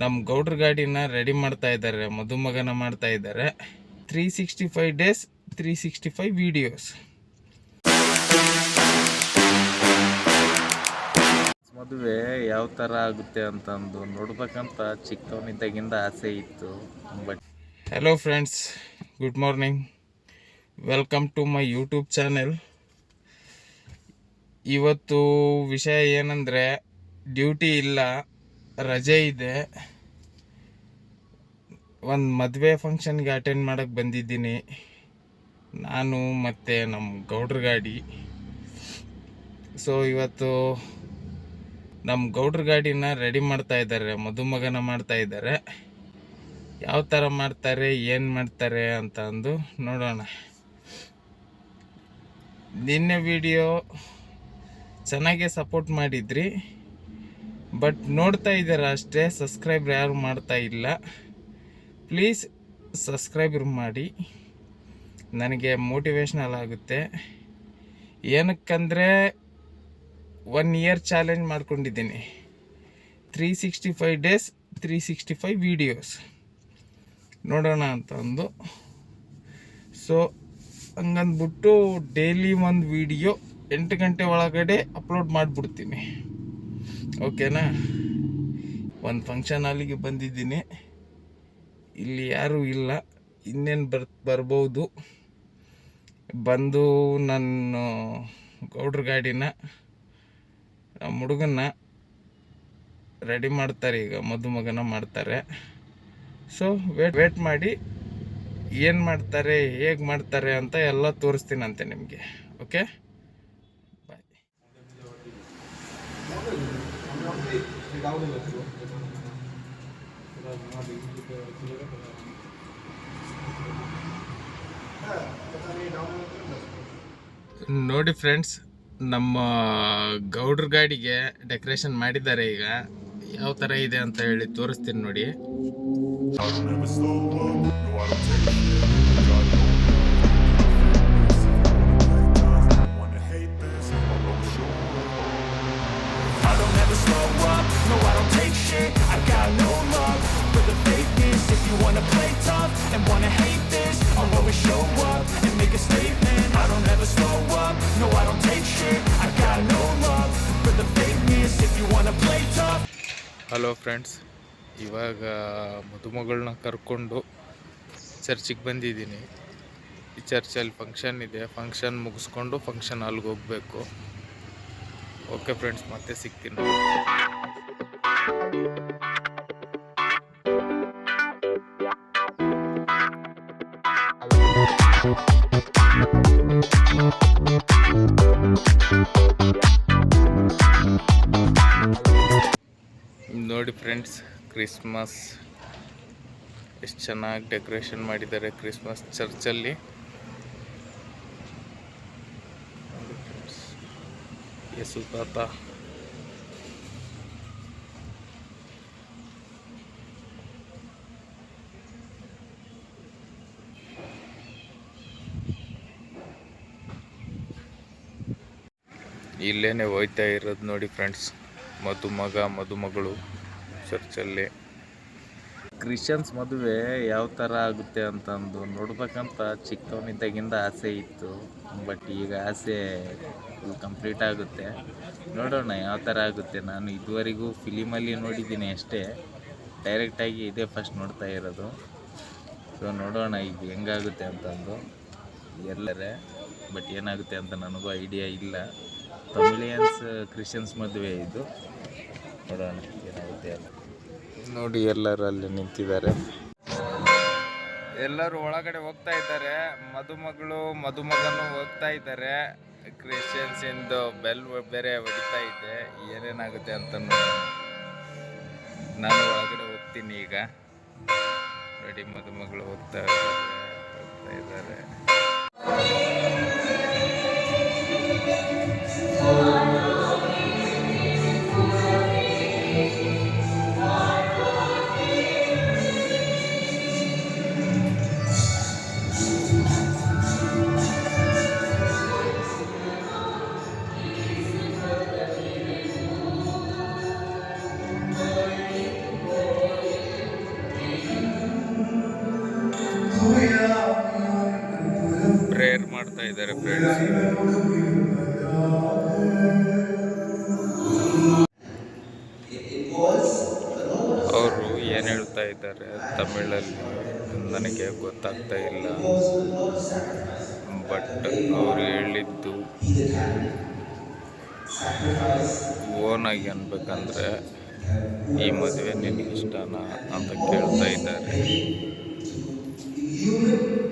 ನಮ್ಮ ಗೌಡ್ರ ಗಾಡಿನ ರೆಡಿ ಮಾಡ್ತಾ ಇದ್ದಾರೆ ಮದುಮಗನ ಮಾಡ್ತಾ ಇದ್ದಾರೆ three sixty five days three sixty five videos ಮದುವೆ ಯಾವ ಥರ ಆಗುತ್ತೆ ಅಂತಂದು ನೋಡ್ಬೇಕಂತ ಚಿಕ್ಕವನಿದ್ದಾಗಿಂದ ಆಸೆ ಇತ್ತು. But hello friends good morning welcome to my YouTube channel ಇವತ್ತು ವಿಷಯ ಏನಂದರೆ ಡ್ಯೂಟಿ ಇಲ್ಲ. ರಜೆ ಇದೆ. ಒಂದು ಮದುವೆ ಫಂಕ್ಷನ್ಗೆ ಅಟೆಂಡ್ ಮಾಡೋಕ್ಕೆ ಬಂದಿದ್ದೀನಿ. ನಾನು ಮತ್ತು ನಮ್ಮ ಗೌಡ್ರ ಗಾಡಿ. ಸೊ ಇವತ್ತು ನಮ್ಮ ಗೌಡ್ರ ಗಾಡಿನ ರೆಡಿ ಮಾಡ್ತಾ ಇದ್ದಾರೆ ಮದುಮಗನ ಮಾಡ್ತಾ ಇದ್ದಾರೆ ಯಾವ ಥರ ಮಾಡ್ತಾರೆ, ಏನು ಮಾಡ್ತಾರೆ ಅಂತ ಅಂದು ನೋಡೋಣ. ನಿನ್ನೆ ವಿಡಿಯೋ ಚೆನ್ನಾಗೆ ಸಪೋರ್ಟ್ ಮಾಡಿದ್ರಿ. ಬಟ್ ನೋಡ್ತಾ ಇದ್ದೀರಾ ಅಷ್ಟೇ ಸಬ್ಸ್ಕ್ರೈಬ್ ಯಾರು ಮಾಡ್ತಾ ಇಲ್ಲ. ಪ್ಲೀಸ್ ಸಬ್ಸ್ಕ್ರೈಬರ್ ಮಾಡಿ. ನನಗೆ ಮೋಟಿವೇಶ್ನಲ್ ಆಗುತ್ತೆ. ಏನಕ್ಕಂದರೆ ಒನ್ ಇಯರ್ ಚಾಲೆಂಜ್ ಮಾಡ್ಕೊಂಡಿದ್ದೀನಿ. Three sixty five days three sixty five videos ನೋಡೋಣ ಅಂತ ಅಂದು ಸೊ ಹಂಗಂದ್ಬಿಟ್ಟು ಡೈಲಿ ಒಂದು ವೀಡಿಯೋ ಎಂಟು ಗಂಟೆ ಒಳಗಡೆ ಅಪ್ಲೋಡ್ ಮಾಡಿಬಿಡ್ತೀನಿ. ಓಕೆನಾ? ಒಂದು ಫಂಕ್ಷನ್ ಹಾಲಿಗೆ ಬಂದಿದ್ದೀನಿ. ಇಲ್ಲಿ ಯಾರೂ ಇಲ್ಲ. ಇನ್ನೇನು ಬರ್, ಬರ್ಬೋದು. ಬಂದು ನನ್ನ ಗೌಡ್ರ ಗಾಡಿನ ನಮ್ಮ ಹುಡುಗನ್ನ ರೆಡಿ ಮಾಡ್ತಾರೆ ಈಗ. ಮದುಮಗನ ಮಾಡ್ತಾರೆ. ಸೊ ವೇಟ್ ವೇಟ್ ಮಾಡಿ ಏನು ಮಾಡ್ತಾರೆ, ಹೇಗೆ ಮಾಡ್ತಾರೆ ಅಂತ ಎಲ್ಲ ತೋರಿಸ್ತೀನಂತೆ ನಿಮಗೆ. ಓಕೆ ನೋಡಿ ಫ್ರೆಂಡ್ಸ್ ನಮ್ಮ ಗೌಡ್ರ ಗಾಡಿಗೆ ಡೆಕೋರೇಷನ್ ಮಾಡಿದ್ದಾರೆ ಈಗ. ಯಾವ ಥರ ಇದೆ ಅಂತ ಹೇಳಿ ತೋರಿಸ್ತೀನಿ ನೋಡಿ. No, I don't take shit. I got no love for the fakeness. If you wanna play tough. Hello friends ಇವಾಗ ಮದುಮಗಳನ್ನ ಕರ್ಕೊಂಡು ಚರ್ಚಿಗೆ ಬಂದಿದ್ದೀನಿ. ಈ ಚರ್ಚಲ್ಲಿ ಫಂಕ್ಷನ್ ಇದೆ. ಫಂಕ್ಷನ್ ಮುಗಿಸ್ಕೊಂಡು ಫಂಕ್ಷನ್ ಹಾಲ್ಗೆ ಹೋಗಬೇಕು. ಓಕೆ ಫ್ರೆಂಡ್ಸ್ ಮತ್ತೆ ಸಿಗ್ತೀನಿ. ನೋಡಿ ಫ್ರೆಂಡ್ಸ್, ಕ್ರಿಸ್ಮಸ್ ಎಷ್ಟು ಚೆನ್ನಾಗಿ ಡೆಕೋರೇಷನ್ ಮಾಡಿದ್ದಾರೆ ಕ್ರಿಸ್ಮಸ್ ಚರ್ಚಲ್ಲಿ. ಯೇಸು ತಾತ. ಇಲ್ಲೇನೆ ಹೋಯ್ತಾ ಇರೋದು ನೋಡಿ ಫ್ರೆಂಡ್ಸ್. ಮದುಮಗ, ಮದುಮಗಳು, ಚರ್ಚಲ್ಲಿ. ಕ್ರಿಶ್ಚಿಯನ್ಸ್ ಮದುವೆ ಯಾವ ಥರ ಆಗುತ್ತೆ ಅಂತಂದು ನೋಡ್ಬೇಕಂತ ಚಿಕ್ಕವನಿದ್ದಾಗಿಂದ ಆಸೆ ಇತ್ತು. ಬಟ್ ಈಗ ಆಸೆ ಫುಲ್ ಕಂಪ್ಲೀಟ್ ಆಗುತ್ತೆ. ನೋಡೋಣ ಯಾವ ಥರ ಆಗುತ್ತೆ. ನಾನು ಇದುವರೆಗೂ ಫಿಲಿಮಲ್ಲಿ ನೋಡಿದ್ದೀನಿ ಅಷ್ಟೇ. ಡೈರೆಕ್ಟಾಗಿ ಇದೇ ಫಸ್ಟ್ ನೋಡ್ತಾ ಇರೋದು. ಸೊ ನೋಡೋಣ ಈಗ ಹೆಂಗಾಗುತ್ತೆ ಅಂತಂದು. ಎಲ್ಲರೇ ಬಟ್ ಏನಾಗುತ್ತೆ ಅಂತ ನನಗೂ ಐಡಿಯಾ ಇಲ್ಲ. ತಮಿಳಿಯನ್ಸ್ ಕ್ರಿಶ್ಚಿಯನ್ಸ್ ಮದುವೆ ಇದು. ನೋಡೋಣ ಏನಾಗುತ್ತೆ ಅಲ್ಲ ನೋಡಿ, ಎಲ್ಲರೂ ಅಲ್ಲಿ ನಿಂತಿದ್ದಾರೆ. ಎಲ್ಲರೂ ಒಳಗಡೆ ಹೋಗ್ತಾ ಇದ್ದಾರೆ. ಮದುಮಗಳು, ಮದುಮಗನು ಹೋಗ್ತಾ ಇದ್ದಾರೆ. ಕ್ರಿಶ್ಚಿಯನ್ಸ್ ಇಂದು ಬೆಲ್ ಬೇರೆ ಹೊಡಿತಾ ಇದೆ. ಏನೇನಾಗುತ್ತೆ ಅಂತ ನಾನು ಒಳಗಡೆ ಹೋಗ್ತೀನಿ ಈಗ. ನೋಡಿ, ಮದುಮಗಳು ಹೋಗ್ತಾ ಇದ್ದಾರೆ. ಪ್ರೇಯರ್ ಮಾಡ್ತಾ ಇದ್ದಾರೆ ಫ್ರೆಂಡ್ಸ್ ಅವರು ಏನು ಹೇಳ್ತಾ ಇದ್ದಾರೆ ತಮಿಳಲ್ಲಿ? ನನಗೆ ಗೊತ್ತಾಗ್ತಾ ಇಲ್ಲ. ಬಟ್ ಅವರು ಹೇಳಿದ್ದು ಓನಾಗಿ ಅನ್ಬೇಕಂದ್ರೆ ಈ ಮದುವೆ ನಿನಗಿಷ್ಟನಾ ಅಂತ ಕೇಳ್ತಾ ಇದ್ದಾರೆ. human